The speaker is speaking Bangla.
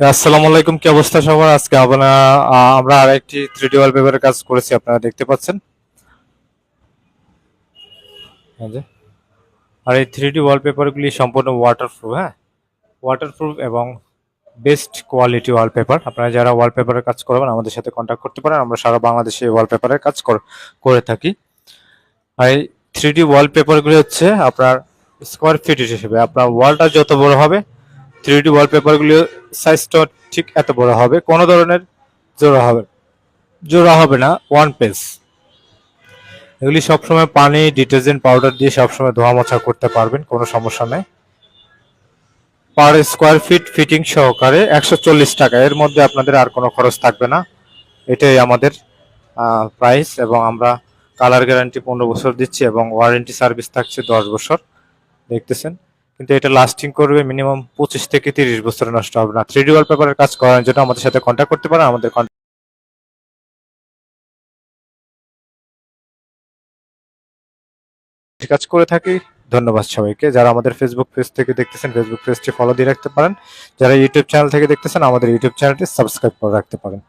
আসসালামু আলাইকুম, কি অবস্থা সবার? আজকে আপনারা আমরা আর একটি থ্রি ডি ওয়ালপেপারের কাজ করেছি, আপনারা দেখতে পাচ্ছেন। আর এই থ্রি ডি ওয়ালপেপারগুলি সম্পূর্ণ ওয়াটারপ্রুফ হ্যাঁ? ওয়াটারপ্রুফ এবং বেস্ট কোয়ালিটি ওয়ালপেপার আপনারা যারা ওয়ালপেপারের কাজ করবেন, আমাদের সাথে কন্ট্যাক্ট করতে পারেন। আমরা সারা বাংলাদেশে ওয়ালপেপারের কাজ করে থাকি। আর এই থ্রি ডি ওয়ালপেপারগুলি হচ্ছে আপনার স্কোয়ার ফিট হিসেবে। আপনার ওয়ালটা যত বড় হবে থ্রি ডি ওয়ালপেপারগুলি সাইজটা ঠিক এত বড় হবে, কোনো ধরনের জোড়া হবে জোড়া হবে না ওয়ান পেজ এগুলি সবসময় পানি ডিটারজেন্ট পাউডার দিয়ে সবসময় ধোয়া মোছা করতে পারবেন, কোনো সমস্যা নেই। পার স্কোয়ার ফিট ফিটিং সহকারে একশো চল্লিশ টাকা, এর মধ্যে আপনাদের আর কোনো খরচ থাকবে না। এটাই আমাদের প্রাইস এবং আমরা কালার গ্যারান্টি পনেরো বছর দিচ্ছি এবং ওয়ারেন্টি সার্ভিস থাকছে দশ বছর। দেখতেছেন? কিন্তু এটা লাস্টিং করবে মিনিমাম পঁচিশ থেকে তিরিশ বছর নষ্ট হবে না। থ্রি ডি ওয়ালপেপারের কাজ করার জন্য আমাদের সাথে কন্ট্যাক্ট করতে পারেন, আমাদের কাজ করে থাকি, ধন্যবাদ সবাইকে। যারা আমাদের ফেসবুক পেজ থেকে দেখতেছেন ফেসবুক পেজটি ফলো দিয়ে রাখতে পারেন। যারা ইউটিউব চ্যানেল থেকে দেখতেছেন, আমাদের ইউটিউব চ্যানেলটি সাবস্ক্রাইব করে রাখতে পারেন।